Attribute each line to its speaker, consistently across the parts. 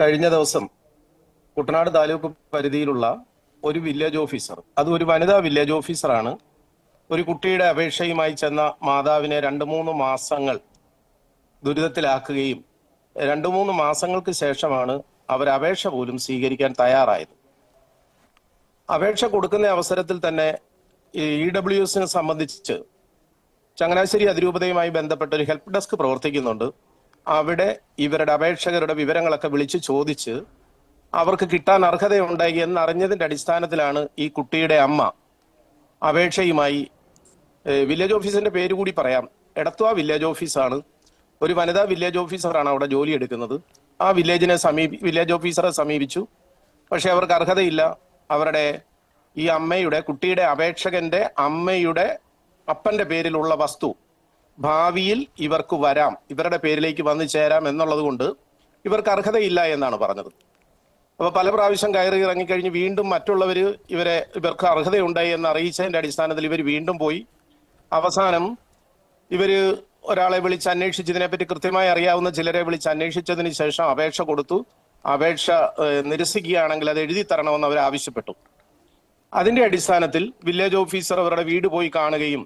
Speaker 1: കഴിഞ്ഞ ദിവസം കുട്ടനാട് താലൂക്ക് പരിധിയിലുള്ള ഒരു വില്ലേജ് ഓഫീസർ അത് ഒരു വനിതാ വില്ലേജ് ഓഫീസറാണ് ഒരു കുട്ടിയുടെ അപേക്ഷയുമായി ചെന്ന മാതാവിനെ രണ്ട് മൂന്ന് മാസങ്ങൾ ദുരിതത്തിലാക്കുകയും രണ്ട് മൂന്ന് മാസങ്ങൾക്ക് ശേഷമാണ് അവർ അപേക്ഷ പോലും സ്വീകരിക്കാൻ തയ്യാറായത്. അപേക്ഷ കൊടുക്കുന്ന അവസരത്തിൽ തന്നെ ഇ ഡബ്ല്യു എസിനെ സംബന്ധിച്ച് ചങ്ങനാശ്ശേരി അതിരൂപതയുമായി ബന്ധപ്പെട്ട ഒരു ഹെൽപ്പ് ഡെസ്ക് പ്രവർത്തിക്കുന്നുണ്ട്. അവിടെ ഇവരുടെ അപേക്ഷകരുടെ വിവരങ്ങളൊക്കെ വിളിച്ച് ചോദിച്ച് അവർക്ക് കിട്ടാൻ അർഹതയുണ്ടായി എന്നറിഞ്ഞതിന്റെ അടിസ്ഥാനത്തിലാണ് ഈ കുട്ടിയുടെ അമ്മ അപേക്ഷയുമായി വില്ലേജ് ഓഫീസിന്റെ പേര് കൂടി പറയാം. എടത്വ വില്ലേജ് ഓഫീസാണ്. ഒരു വനിതാ വില്ലേജ് ഓഫീസറാണ് അവിടെ ജോലി എടുക്കുന്നത്. ആ വില്ലേജിനെ സമീപി വില്ലേജ് ഓഫീസറെ സമീപിച്ചു. പക്ഷെ അവർക്ക് അർഹതയില്ല. അവരുടെ ഈ അമ്മയുടെ കുട്ടിയുടെ അപേക്ഷകന്റെ അമ്മയുടെ അപ്പന്റെ പേരിലുള്ള വസ്തു ഭാവിയിൽ ഇവർക്ക് വരാം ഇവരുടെ പേരിലേക്ക് വന്നു ചേരാം എന്നുള്ളത് കൊണ്ട് ഇവർക്ക് അർഹതയില്ല എന്നാണ് പറഞ്ഞത്. അപ്പൊ പല പ്രാവശ്യം കയറി ഇറങ്ങിക്കഴിഞ്ഞ് വീണ്ടും മറ്റുള്ളവർ ഇവരെ ഇവർക്ക് അർഹതയുണ്ടായി എന്ന് അറിയിച്ചതിന്റെ അടിസ്ഥാനത്തിൽ ഇവർ വീണ്ടും പോയി. അവസാനം ഇവർ ഒരാളെ വിളിച്ച് അന്വേഷിച്ച് ഇതിനെപ്പറ്റി കൃത്യമായി അറിയാവുന്ന ചിലരെ വിളിച്ച് അന്വേഷിച്ചതിന് ശേഷം അപേക്ഷ കൊടുത്തു. അപേക്ഷ നിരസിക്കുകയാണെങ്കിൽ അത് എഴുതി തരണമെന്ന് അവർ ആവശ്യപ്പെട്ടു. അതിന്റെ അടിസ്ഥാനത്തിൽ വില്ലേജ് ഓഫീസർ അവരുടെ വീട് പോയി കാണുകയും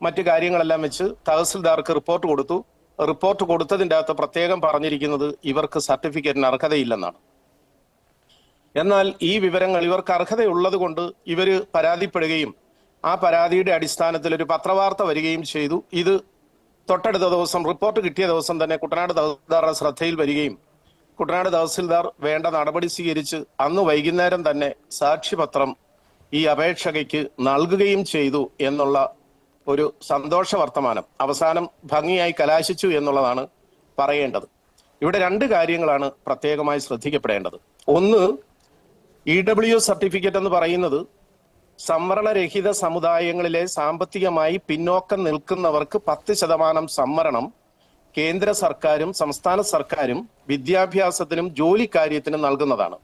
Speaker 1: മറ്റു കാര്യങ്ങളെല്ലാം വെച്ച് തഹസിൽദാർക്ക് റിപ്പോർട്ട് കൊടുത്തു. റിപ്പോർട്ട് കൊടുത്തതിന്റെ അകത്ത് പ്രത്യേകം പറഞ്ഞിരിക്കുന്നത് ഇവർക്ക് സർട്ടിഫിക്കറ്റിന് അർഹതയില്ലെന്നാണ്. എന്നാൽ ഈ വിവരങ്ങൾ ഇവർക്ക് അർഹതയുള്ളത് കൊണ്ട് ഇവർ പരാതിപ്പെടുകയും ആ പരാതിയുടെ അടിസ്ഥാനത്തിൽ ഒരു പത്രവാർത്ത വരികയും ചെയ്തു. ഇത് തൊട്ടടുത്ത ദിവസം റിപ്പോർട്ട് കിട്ടിയ ദിവസം തന്നെ കുട്ടനാട് തഹസിൽദാറുടെ ശ്രദ്ധയിൽ വരികയും കുട്ടനാട് തഹസിൽദാർ വേണ്ട നടപടി സ്വീകരിച്ച് അന്ന് വൈകുന്നേരം തന്നെ സാക്ഷിപത്രം ഈ അപേക്ഷകയ്ക്ക് നൽകുകയും ചെയ്തു എന്നുള്ള ഒരു സന്തോഷ വർത്തമാനം അവസാനം ഭംഗിയായി കലാശിച്ചു എന്നുള്ളതാണ് പറയേണ്ടത്. ഇവിടെ രണ്ട് കാര്യങ്ങളാണ് പ്രത്യേകമായി ശ്രദ്ധിക്കപ്പെടേണ്ടത്. ഒന്ന് ഇ ഡബ്ല്യു സർട്ടിഫിക്കറ്റ് എന്ന് പറയുന്നത് സംവരണരഹിത സമുദായങ്ങളിലെ സാമ്പത്തികമായി പിന്നോക്കം നിൽക്കുന്നവർക്ക് പത്ത് ശതമാനം സംവരണം കേന്ദ്ര സർക്കാരും സംസ്ഥാന സർക്കാരും വിദ്യാഭ്യാസത്തിനും ജോലിക്കാര്യത്തിനും നൽകുന്നതാണ്.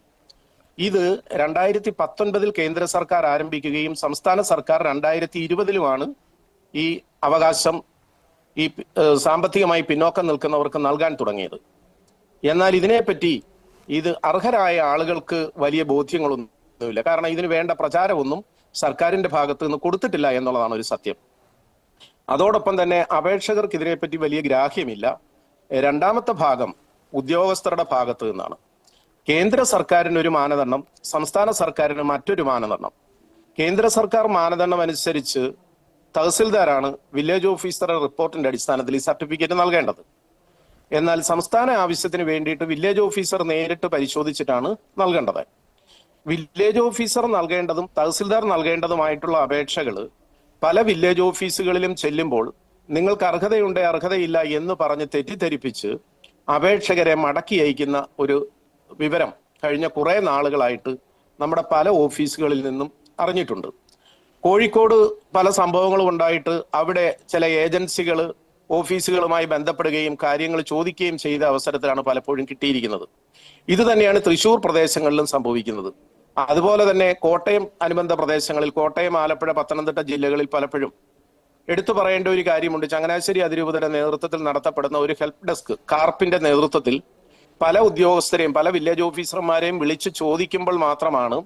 Speaker 1: ഇത് രണ്ടായിരത്തി പത്തൊൻപതിൽ കേന്ദ്ര സർക്കാർ ആരംഭിക്കുകയും സംസ്ഥാന സർക്കാർ രണ്ടായിരത്തി ഇരുപതിലുമാണ് ഈ അവകാശം ഈ സാമ്പത്തികമായി പിന്നോക്കം നിൽക്കുന്നവർക്ക് നൽകാൻ തുടങ്ങിയത്. എന്നാൽ ഇതിനെപ്പറ്റി ഇത് അർഹരായ ആളുകൾക്ക് വലിയ ബോധ്യങ്ങളൊന്നുമില്ല. കാരണം ഇതിന് വേണ്ട പ്രചാരമൊന്നും സർക്കാരിന്റെ ഭാഗത്ത് നിന്ന് കൊടുത്തിട്ടില്ല എന്നുള്ളതാണ് ഒരു സത്യം. അതോടൊപ്പം തന്നെ അപേക്ഷകർക്ക് ഇതിനെപ്പറ്റി വലിയ ഗ്രാഹ്യമില്ല. രണ്ടാമത്തെ ഭാഗം ഉദ്യോഗസ്ഥരുടെ ഭാഗത്ത് നിന്നാണ്. കേന്ദ്ര സർക്കാരിന് ഒരു മാനദണ്ഡം സംസ്ഥാന സർക്കാരിന് മറ്റൊരു മാനദണ്ഡം. കേന്ദ്ര സർക്കാർ മാനദണ്ഡം അനുസരിച്ച് തഹസിൽദാരാണ് വില്ലേജ് ഓഫീസറുടെ റിപ്പോർട്ടിന്റെ അടിസ്ഥാനത്തിൽ ഈ സർട്ടിഫിക്കറ്റ് നൽകേണ്ടത്. എന്നാൽ സംസ്ഥാന ആവശ്യത്തിന് വേണ്ടിയിട്ട് വില്ലേജ് ഓഫീസർ നേരിട്ട് പരിശോധിച്ചിട്ടാണ് നൽകേണ്ടത്. വില്ലേജ് ഓഫീസർ നൽകേണ്ടതും തഹസിൽദാർ നൽകേണ്ടതുമായിട്ടുള്ള അപേക്ഷകൾ പല വില്ലേജ് ഓഫീസുകളിലും ചെല്ലുമ്പോൾ നിങ്ങൾക്ക് അർഹതയുണ്ട് അർഹതയില്ല എന്ന് പറഞ്ഞ് തെറ്റിദ്ധരിപ്പിച്ച് അപേക്ഷകരെ മടക്കി അയക്കുന്ന ഒരു വിവരം കഴിഞ്ഞ കുറേ നാളുകളായിട്ട് നമ്മുടെ പല ഓഫീസുകളിൽ നിന്നും അറിഞ്ഞിട്ടുണ്ട്. കോഴിക്കോട് പല സംഭവങ്ങളും ഉണ്ടായിട്ട് അവിടെ ചില ഏജൻസികൾ ഓഫീസുകളുമായി ബന്ധപ്പെടുകയും കാര്യങ്ങൾ ചോദിക്കുകയും ചെയ്ത അവസരത്തിലാണ് പലപ്പോഴും കിട്ടിയിരിക്കുന്നത്. ഇത് തന്നെയാണ് തൃശൂർ പ്രദേശങ്ങളിലും സംഭവിക്കുന്നത്. അതുപോലെ തന്നെ കോട്ടയം അനുബന്ധ പ്രദേശങ്ങളിൽ കോട്ടയം ആലപ്പുഴ പത്തനംതിട്ട ജില്ലകളിൽ പലപ്പോഴും എടുത്തു പറയേണ്ട ഒരു കാര്യമുണ്ട്. ചങ്ങനാശ്ശേരി അതിരൂപതയുടെ നേതൃത്വത്തിൽ നടത്തപ്പെടുന്ന ഒരു ഹെൽപ്പ് ഡെസ്ക് കാർപ്പിന്റെ നേതൃത്വത്തിൽ പല ഉദ്യോഗസ്ഥരെയും പല വില്ലേജ് ഓഫീസർമാരെയും വിളിച്ചു ചോദിക്കുമ്പോൾ മാത്രമാണ്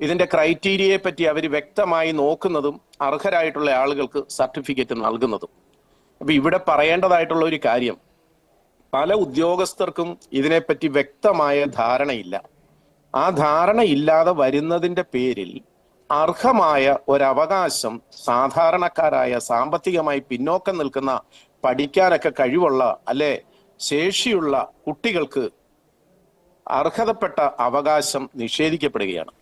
Speaker 1: ഇതിന്റെ ക്രൈറ്റീരിയയെ പറ്റി അവർ വ്യക്തമായി നോക്കുന്നതും അർഹരായിട്ടുള്ള ആളുകൾക്ക് സർട്ടിഫിക്കറ്റ് നൽകുന്നതും. അപ്പൊ ഇവിടെ പറയേണ്ടതായിട്ടുള്ള ഒരു കാര്യം പല ഉദ്യോഗസ്ഥർക്കും ഇതിനെപ്പറ്റി വ്യക്തമായ ധാരണയില്ല. ആ ധാരണ ഇല്ലാതെ വരുന്നതിന്റെ പേരിൽ അർഹമായ ഒരവകാശം സാധാരണക്കാരായ സാമ്പത്തികമായി പിന്നോക്കം നിൽക്കുന്ന പഠിക്കാനൊക്കെ കഴിവുള്ള അല്ലെ ശേഷിയുള്ള കുട്ടികൾക്ക് അർഹതപ്പെട്ട അവകാശം നിഷേധിക്കപ്പെടുകയാണ്.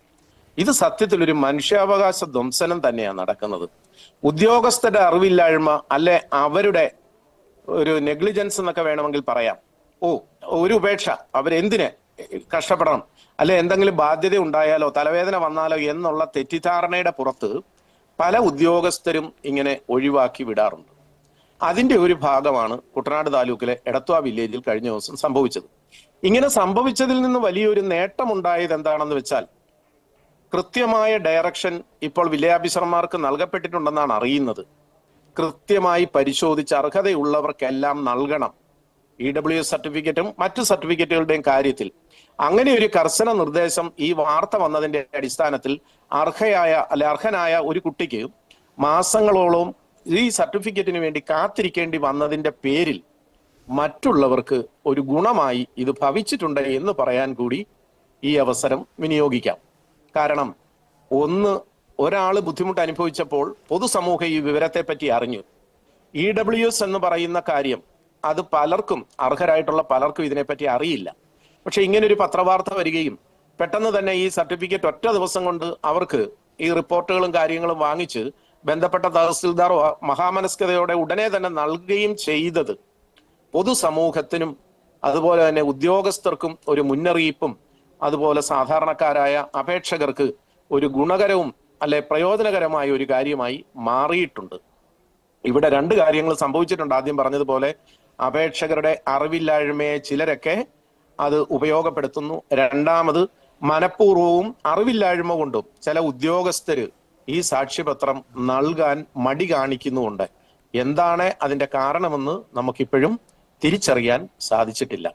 Speaker 1: ഇത് സത്യത്തിൽ ഒരു മനുഷ്യാവകാശ ധ്വംസനം തന്നെയാണ് നടക്കുന്നത്. ഉദ്യോഗസ്ഥരുടെ അറിവില്ലായ്മ അല്ലെ അവരുടെ ഒരു നെഗ്ലിജൻസ് എന്നൊക്കെ വേണമെങ്കിൽ പറയാം. ഓ ഒരു ഉപേക്ഷ. അവരെന്തിന് കഷ്ടപ്പെടണം? അല്ലെ എന്തെങ്കിലും ബാധ്യത ഉണ്ടായാലോ തലവേദന വന്നാലോ എന്നുള്ള തെറ്റിദ്ധാരണയുടെ പുറത്ത് പല ഉദ്യോഗസ്ഥരും ഇങ്ങനെ ഒഴിവാക്കി വിടാറുണ്ട്. അതിന്റെ ഒരു ഭാഗമാണ് കുട്ടനാട് താലൂക്കിലെ എടത്വ വില്ലേജിൽ കഴിഞ്ഞ ദിവസം സംഭവിച്ചത്. ഇങ്ങനെ സംഭവിച്ചതിൽ നിന്ന് വലിയൊരു നേട്ടമുണ്ടായത് എന്താണെന്ന് വെച്ചാൽ കൃത്യമായ ഡയറക്ഷൻ ഇപ്പോൾ വിലയാഭിസർമാർക്ക് നൽകപ്പെട്ടിട്ടുണ്ടെന്നാണ് അറിയുന്നത്. കൃത്യമായി പരിശോധിച്ച് അർഹതയുള്ളവർക്കെല്ലാം നൽകണം. ഇ ഡബ്ല്യു എസ് സർട്ടിഫിക്കറ്റും മറ്റു സർട്ടിഫിക്കറ്റുകളുടെയും കാര്യത്തിൽ. അങ്ങനെ ഒരു കർശന നിർദ്ദേശം ഈ വാർത്ത വന്നതിന്റെ അടിസ്ഥാനത്തിൽ അർഹയായ അല്ലെ അർഹനായ ഒരു കുട്ടിക്ക് മാസങ്ങളോളം ഈ സർട്ടിഫിക്കറ്റിന് വേണ്ടി കാത്തിരിക്കേണ്ടി വന്നതിന്റെ പേരിൽ മറ്റുള്ളവർക്ക് ഒരു ഗുണമായി ഇത് ഭവിച്ചിട്ടുണ്ട് എന്ന് പറയാൻ കൂടി ഈ അവസരം വിനിയോഗിക്കാം. കാരണം ഒന്ന് ഒരാൾ ബുദ്ധിമുട്ട് അനുഭവിച്ചപ്പോൾ പൊതുസമൂഹം ഈ വിവരത്തെ പറ്റി അറിഞ്ഞു. ഇ ഡബ്ല്യു എസ് എന്ന് പറയുന്ന കാര്യം അത് പലർക്കും അർഹരായിട്ടുള്ള പലർക്കും ഇതിനെപ്പറ്റി അറിയില്ല. പക്ഷെ ഒരു പത്രവാർത്ത വരികയും പെട്ടെന്ന് തന്നെ ഈ സർട്ടിഫിക്കറ്റ് ഒറ്റ ദിവസം കൊണ്ട് അവർക്ക് ഈ റിപ്പോർട്ടുകളും കാര്യങ്ങളും വാങ്ങിച്ച് ബന്ധപ്പെട്ട തഹസിൽദാർ മഹാമനസ്കതയോടെ ഉടനെ തന്നെ നൽകുകയും ചെയ്തത് പൊതുസമൂഹത്തിനും അതുപോലെ തന്നെ ഉദ്യോഗസ്ഥർക്കും ഒരു മുന്നറിയിപ്പും അതുപോലെ സാധാരണക്കാരായ അപേക്ഷകർക്ക് ഒരു ഗുണകരവും അല്ലെ പ്രയോജനകരമായ ഒരു കാര്യമായി മാറിയിട്ടുണ്ട്. ഇവിടെ രണ്ട് കാര്യങ്ങൾ സംഭവിച്ചിട്ടുണ്ട്. ആദ്യം പറഞ്ഞതുപോലെ അപേക്ഷകരുടെ അറിവില്ലായ്മയെ ചിലരൊക്കെ അത് ഉപയോഗപ്പെടുത്തുന്നു. രണ്ടാമത് മനഃപൂർവവും അറിവില്ലായ്മ കൊണ്ടും ചില ഉദ്യോഗസ്ഥര് ഈ സാക്ഷ്യപത്രം നൽകാൻ മടി കാണിക്കുന്നുമുണ്ട്. എന്താണ് അതിന്റെ കാരണമെന്ന് നമുക്കിപ്പോഴും തിരിച്ചറിയാൻ സാധിച്ചിട്ടില്ല.